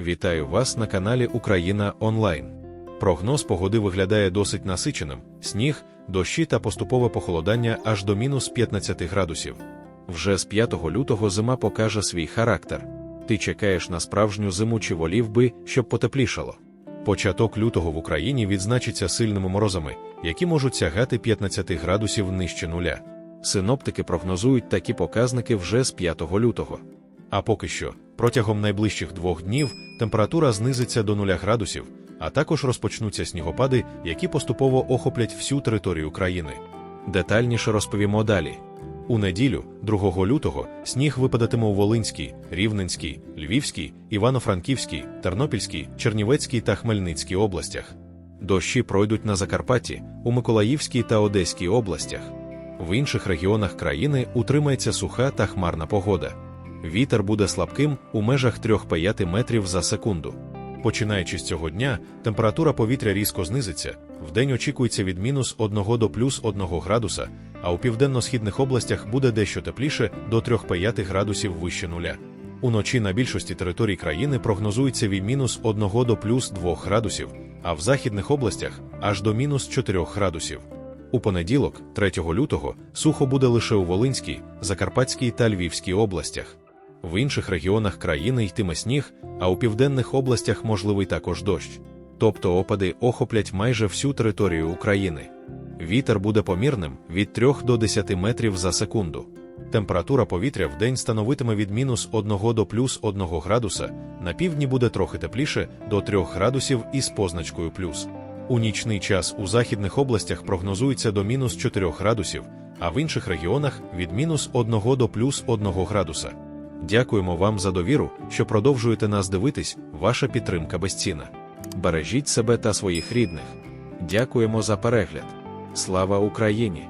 Вітаю вас на каналі Україна Онлайн. Прогноз погоди виглядає досить насиченим: сніг, дощі та поступове похолодання аж до мінус 15 градусів. Вже з 5 лютого зима покаже свій характер. Ти чекаєш на справжню зиму чи волів би, щоб потеплішало. Початок лютого в Україні відзначиться сильними морозами, які можуть сягати 15 градусів нижче нуля. Синоптики прогнозують такі показники вже з 5 лютого. А поки що, протягом найближчих двох днів температура знизиться до 0 градусів, а також розпочнуться снігопади, які поступово охоплять всю територію країни. Детальніше розповімо далі. У неділю, 2 лютого, сніг випадатиме у Волинській, Рівненській, Львівській, Івано-Франківській, Тернопільській, Чернівецькій та Хмельницькій областях. Дощі пройдуть на Закарпатті, у Миколаївській та Одеській областях. В інших регіонах країни утримається суха та хмарна погода. Вітер буде слабким у межах 3-5 метрів за секунду. Починаючи з цього дня, температура повітря різко знизиться. Вдень очікується від мінус 1 до плюс 1 градуса, а у південно-східних областях буде дещо тепліше до 3-5 градусів вище нуля. Уночі на більшості територій країни прогнозується від мінус 1 до плюс 2 градусів, а в західних областях аж до мінус 4 градусів. У понеділок, 3 лютого, сухо буде лише у Волинській, Закарпатській та Львівській областях. В інших регіонах країни йтиме сніг, а у південних областях можливий також дощ. Тобто опади охоплять майже всю територію України. Вітер буде помірним від 3 до 10 метрів за секунду. Температура повітря в день становитиме від мінус 1 до плюс 1 градуса, на півдні буде трохи тепліше до 3 градусів із позначкою плюс. У нічний час у західних областях прогнозується до мінус 4 градусів, а в інших регіонах від мінус 1 до плюс 1 градуса. Дякуємо вам за довіру, що продовжуєте нас дивитись, ваша підтримка безцінна. Бережіть себе та своїх рідних. Дякуємо за перегляд. Слава Україні!